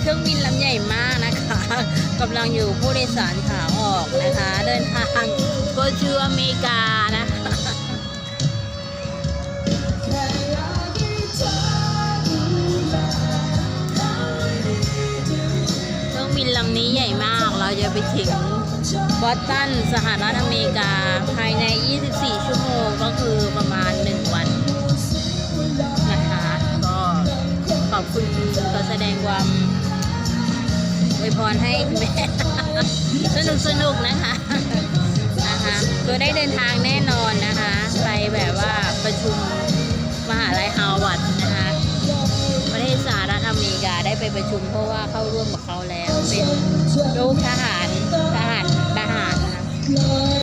เครื่องบินลำใหญ่มากนะคะกำลังอยู่ผู้โดยสารขาออกนะคะ เดินทางก็ชื่ออเมริกานะคะเครื่องบินลำนี้ใหญ่มากเราจะไปถึงบอสตันสหรัฐอเมริกาภายใน อวยพรให้แม่ สนุกสนุกนะคะนะคะก็ได้เดินทางแน่นอนนะคะ ไปแบบว่าประชุมมหาลัยฮาร์วาร์ดนะคะ ประเทศสหรัฐอเมริกาได้ไปประชุมเพราะว่าเข้าร่วมกับเขาแล้วเป็นลูกทหาร